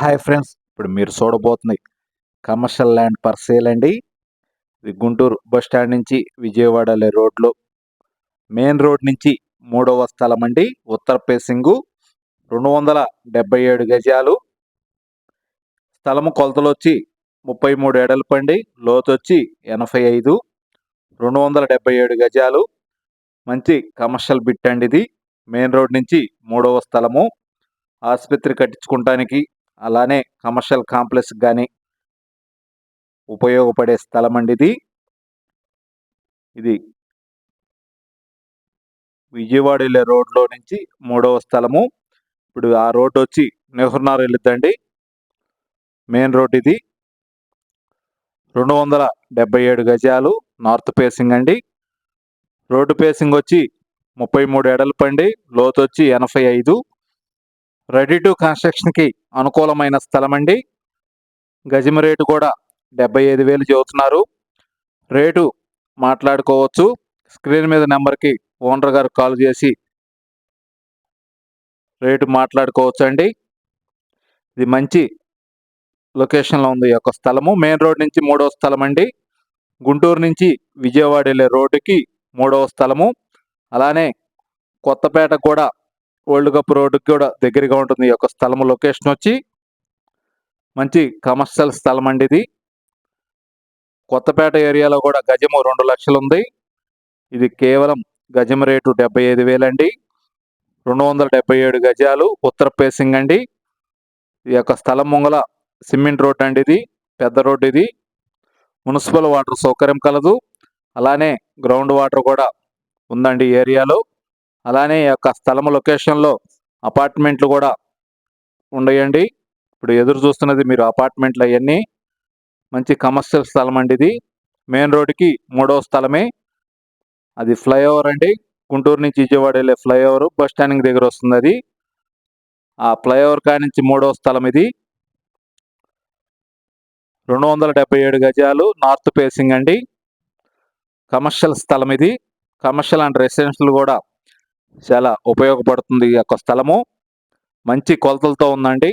Hi friends ఇప్పుడు మీరు చూడబోతున్నాయి కమర్షియల్ ల్యాండ్ పర్ సేల్ అండి. ఇది గుంటూరు బస్ స్టాండ్ నుంచి విజయవాడ వెళ్ళే రోడ్లో. మెయిన్ రోడ్ నుంచి మూడవ స్థలం అండి. ఉత్తర పేసింగు రెండు వందల డెబ్బై ఏడు గజాలు. స్థలము కొలతలు వచ్చి ముప్పై మూడు ఎడలపు అండి. లోతు వచ్చి ఎనభై ఐదు రెండు వందల డెబ్బై ఏడు గజాలు. మంచి కమర్షియల్ బిట్ అండి ఇది. మెయిన్ రోడ్ నుంచి మూడవ స్థలము. ఆసుపత్రి కట్టించుకోవటానికి అలానే కమర్షియల్ కాంప్లెక్స్ కానీ ఉపయోగపడే స్థలం అండి ఇది ఇది విజయవాడ వెళ్ళే రోడ్లో నుంచి మూడవ స్థలము. ఇప్పుడు ఆ రోడ్డు వచ్చి నెహ్రునార్ వెళ్ళిద్దండి మెయిన్ రోడ్ ఇది రెండు వందల డెబ్బై ఏడు గజాలు నార్త్ ఫేసింగ్ అండి రోడ్డు ఫేసింగ్ వచ్చి ముప్పై మూడు ఎడలపు అండి లోతు వచ్చి ఎనభై ఐదు. రెడీ టు కన్స్ట్రక్షన్కి అనుకూలమైన స్థలం అండి గజం రేటు కూడా డెబ్బై ఐదు వేలు చెబుతున్నారు. రేటు మాట్లాడుకోవచ్చు. స్క్రీన్ మీద నెంబర్కి ఓనర్ గారు కాల్ చేసి రేటు మాట్లాడుకోవచ్చు అండి ఇది మంచి లొకేషన్లో ఉంది ఈ యొక్క స్థలము. మెయిన్ రోడ్ నుంచి మూడవ స్థలం అండి గుంటూరు నుంచి విజయవాడ వెళ్ళే రోడ్డుకి మూడవ స్థలము. అలానే కొత్తపేట కూడా ఓల్డ్ కప్ రోడ్డుకి కూడా దగ్గరగా ఉంటుంది ఈ యొక్క స్థలము. లొకేషన్ వచ్చి మంచి కమర్షియల్ స్థలం అండి ఇది. కొత్తపేట ఏరియాలో కూడా గజము రెండు లక్షలు ఉంది. ఇది కేవలం గజం రేటు డెబ్బై ఐదు వేలండి రెండు వందల డెబ్బై ఏడు గజాలు ఉత్తర ఫేసింగ్ అండి. ఈ యొక్క స్థలం ముంగల సిమెంట్ రోడ్ అండి ఇది. పెద్ద రోడ్ ఇది. మున్సిపల్ వాటర్ సౌకర్యం కలదు. అలానే గ్రౌండ్ వాటర్ కూడా ఉందండి ఈ ఏరియాలో. అలానే ఈ యొక్క స్థలం లొకేషన్లో అపార్ట్మెంట్లు కూడా ఉండయండి. ఇప్పుడు ఎదురు చూస్తున్నది మీరు అపార్ట్మెంట్లు అవన్నీ మంచి కమర్షియల్ స్థలం అండి ఇది. మెయిన్ రోడ్డుకి మూడవ స్థలమే. అది ఫ్లైఓవర్ అండి. గుంటూరు నుంచి విజయవాడ వెళ్ళే ఫ్లైఓవర్. బస్ స్టాండింగ్ దగ్గర వస్తుంది అది. ఆ ఫ్లైఓవర్ కాడి నుంచి మూడవ స్థలం ఇది. రెండు వందల డెబ్బై ఏడు గజాలు నార్త్ ఫేసింగ్ అండి. కమర్షియల్ స్థలం ఇది. కమర్షియల్ అండ్ రెసిడెన్షియల్ కూడా చాలా ఉపయోగపడుతుంది ఈ యొక్క స్థలము. మంచి కొలతలతో ఉందండి.